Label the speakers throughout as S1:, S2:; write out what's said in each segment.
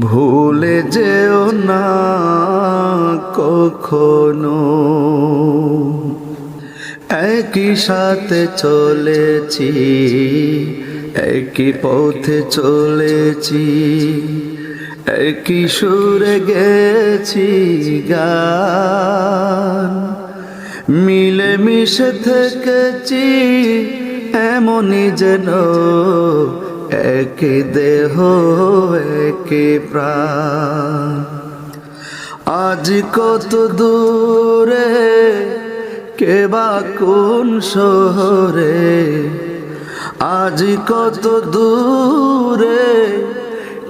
S1: ভুলে যেও না কখনো। একই সাথে চলেছি, একই পথে চলেছি, একই সুরে গেছি গান। মিলে মিশে থেকেছি, এমনই যেন একই দেহ, একই প্রাণ। আজ কত দূরে, কে বা কোন শহরে? আজ কত দূরে,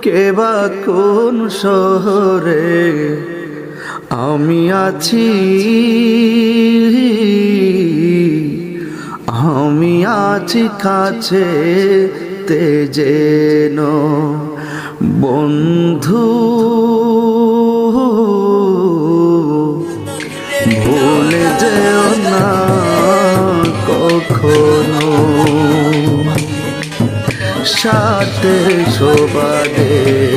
S1: কে বা কোন শহরে? আমি আছি আমি আছি কাছে তেজেন বন্ধু ভুলে যেও না কখনো। সাথে শোবাদে